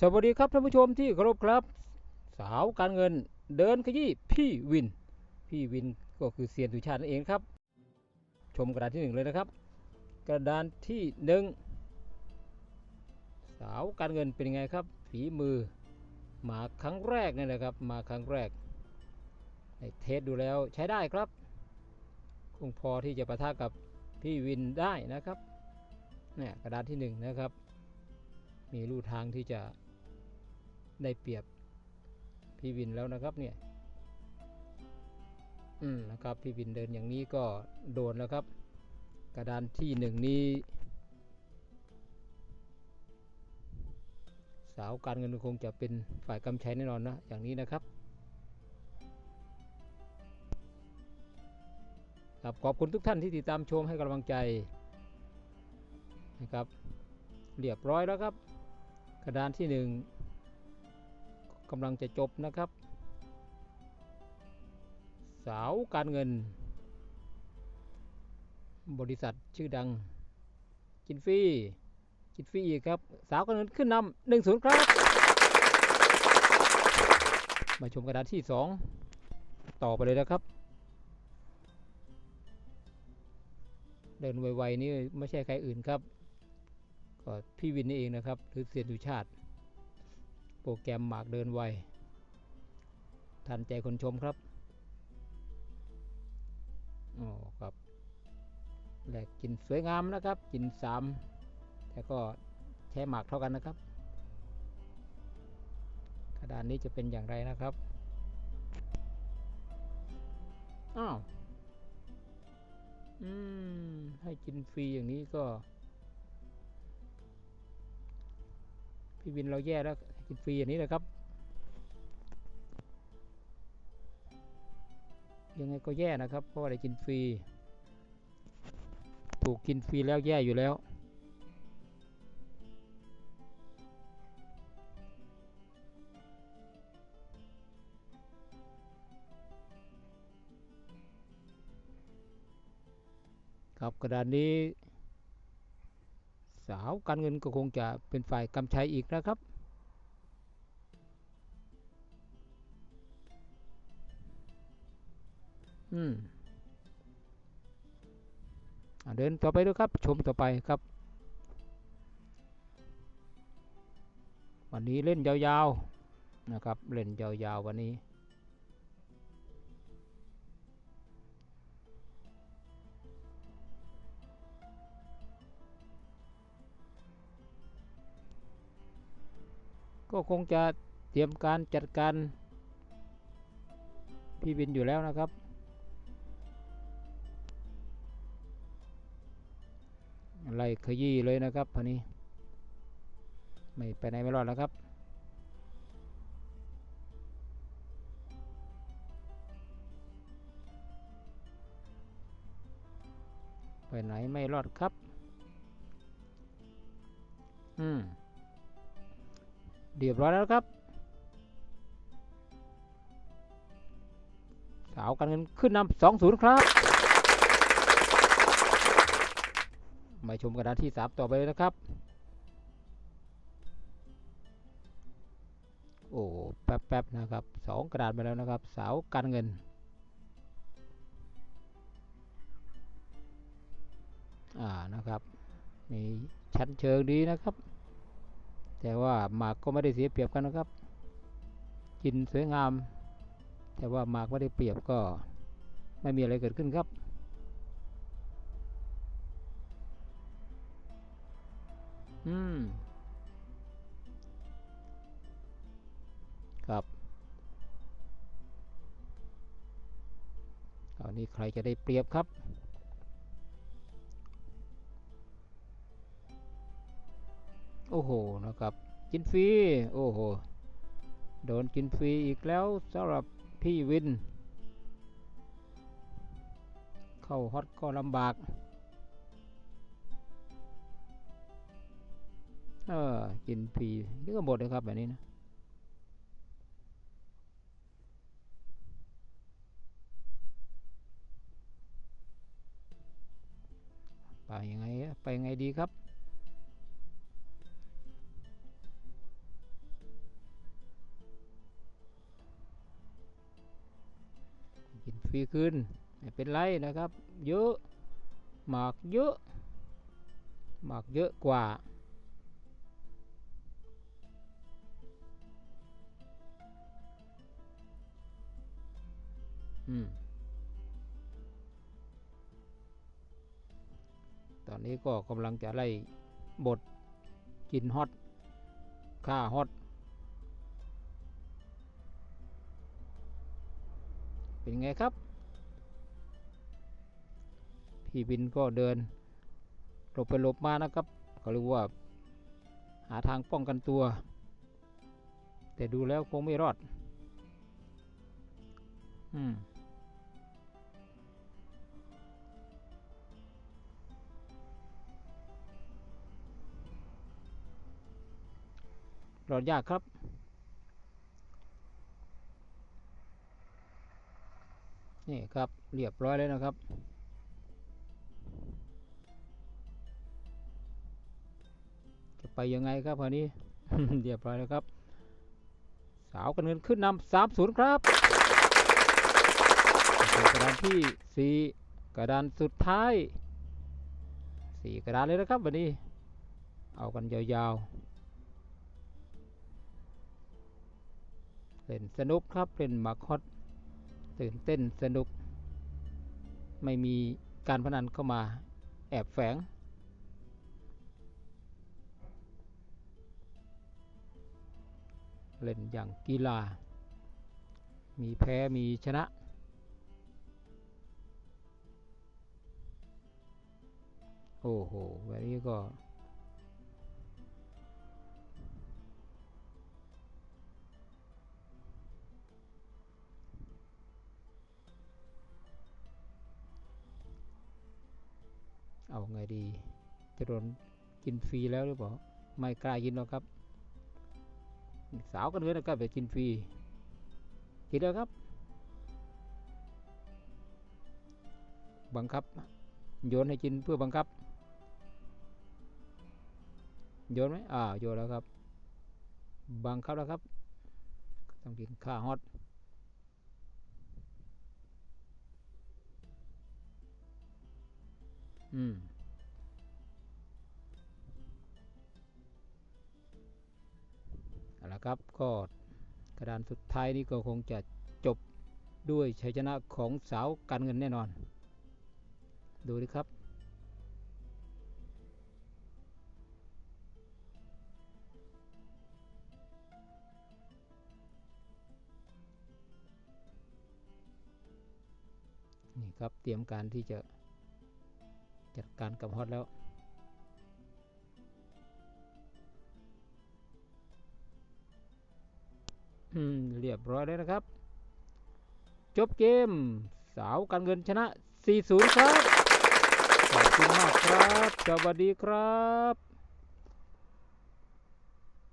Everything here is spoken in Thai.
สวัสดีครับท่านผู้ชมที่เคารพครับ สาวการเงินเดินขยี้พี่วิน พี่วินก็คือเซียนสุชาตินั่นเองครับ ชมกระดานที่หนึ่งเลยนะครับ กระดานที่หนึ่งสาวการเงินเป็นไงครับ ฝีมือมาครั้งแรกนี่แหละครับมาครั้งแรกให้เทสดูแล้วใช้ได้ครับ คงพอที่จะประทะกับพี่วินได้นะครับเนี่ยกระดานที่หนึ่งนะครับมีลู่ทางที่จะ ได้เปรียบพี่วินแล้วนะครับเนี่ย อืมนะครับพี่วินเดินอย่างนี้ก็โดนแล้วครับ กระดานที่หนึ่งนี้ สาวการเงินคงจะเป็นฝ่ายกำชัยแน่นอนนะอย่างนี้นะครับครับขอบคุณทุกท่านที่ติดตามชมให้กำลังใจนะครับเรียบร้อยแล้วครับ กระดานที่หนึ่ง กำลังจะจบนะครับ สาวการเงิน บริษัทชื่อดัง กินฟรีกินฟรีอีกครับ สาวการเงินขึ้นนำหนึ่งศูนย์ครับ มาชมกระดานที่สองต่อไปเลยนะครับ เดินไวๆนี่ไม่ใช่ใครอื่นครับ ก็พี่วินนี่เองนะครับ หรือเสียนสุชาติ โปรแกรมหมากเดินไว ทันใจคนชมครับอ๋อครับแหลกกินสวยงามนะครับ กินสามแต่ก็ใช้หมากเท่ากันนะครับ กระดานนี้จะเป็นอย่างไรนะครับ อ้าว อืม ให้กินฟรีอย่างนี้ก็ พี่วินเราแย่แล้ว กินฟรีอย่างนี้เลยครับ ยังไงก็แย่นะครับ เพราะว่าได้กินฟรี ถูกกินฟรีแล้วแย่อยู่แล้วครับกระดานนี้ สาวการเงินก็คงจะเป็นฝ่ายกำชัยอีกนะครับ อืมอเดินต่อไปด้วยครับ ชมต่อไปครับ วันนี้เล่นยาวๆนะครับ เล่นยาวๆวันนี้ก็คงจะเตรียมการจัดการพี่วินอยู่แล้วนะครับ ล่ขยี้เลยนะครับพันนี้ ไม่ไปไหนไม่รอดแล้วครับไปไหนไม่รอดครับ อืมเรียบร้อยแล้วครับ สาวกันเงินขึ้นนำสองศูนย์ครับ มาชมกระดานที่สามต่อไปเลยนะครับ โอ้แป๊บๆนะครับสองกระดานไปแล้วนะครับ เสาการเงิน อ่านะครับนี่ชั้นเชิงดีนะครับ แต่ว่าหมากก็ไม่ได้เสียเปรียบกันนะครับ กินสวยงาม แต่ว่าหมากไม่ได้เปรียบก็ไม่มีอะไรเกิดขึ้นครับ อืม ครับคราวนี้ใครจะได้เปรียบครับ โอ้โห นะครับ กินฟรี โอ้โห โดนกินฟรีอีกแล้วสำหรับพี่วิน เข้าฮอตก็ลำบาก เออ กินผีนี่ก็หมดเลยครับแบบนี้นะไปยังไงไปยังไงดีครับกินฟรีขึ้นไม่เป็นไรนะครับ เยอะหมากเยอะหมากเยอะกว่า ตอนนี้ก็กำลังจะไล่บทกินฮอตค่าฮอตเป็นไงครับ พี่บินก็เดินหลบไปหลบมานะครับเขาเรียกว่าหาทางป้องกันตัว แต่ดูแล้วคงไม่รอด อืม รอดยากครับ นี่ครับเรียบร้อยแล้วนะครับ จะไปยังไงครับคราวนี้เรียบร้อยแล้วครับ สาวกันเงินขึ้นนำสามศูนย์ครับกระดานที่สี่กระดานสุดท้ายสี่กระดานเลยนะครับวันนี้ เอากันยาวๆ เล่นสนุกครับเล่นมากฮอตตื่นเต้นสนุก ไม่มีการพนันเข้ามาแอบแฝง เล่นอย่างกีฬา มีแพ้มีชนะ โอ้โหแบบนี้ก็ ไงดีจะโดนกินฟรีแล้วหรือเปล่าไม่กล้ากินหรอกครับ สาวกันเลยนะครับไปกินฟรีกินแล้วครับ บังคับ โยนให้กินเพื่อบังคับ โยนไหมอ่าโยนแล้วครับ บังคับแล้วครับ ต้องกินข้าวฮอตอืม เอาละครับ ก็กระดานสุดท้ายนี้ก็คงจะจบด้วยชัยชนะของสาวการเงินแน่นอน ดูดิครับนี่ครับเตรียมการที่จะจัดการกับฮอตแล้ว อืมเรียบร้อยแล้วนะครับ จบเกม สาวการเงินชนะ 4-0 ครับ ขอบคุณมากครับ สวัสดีครับ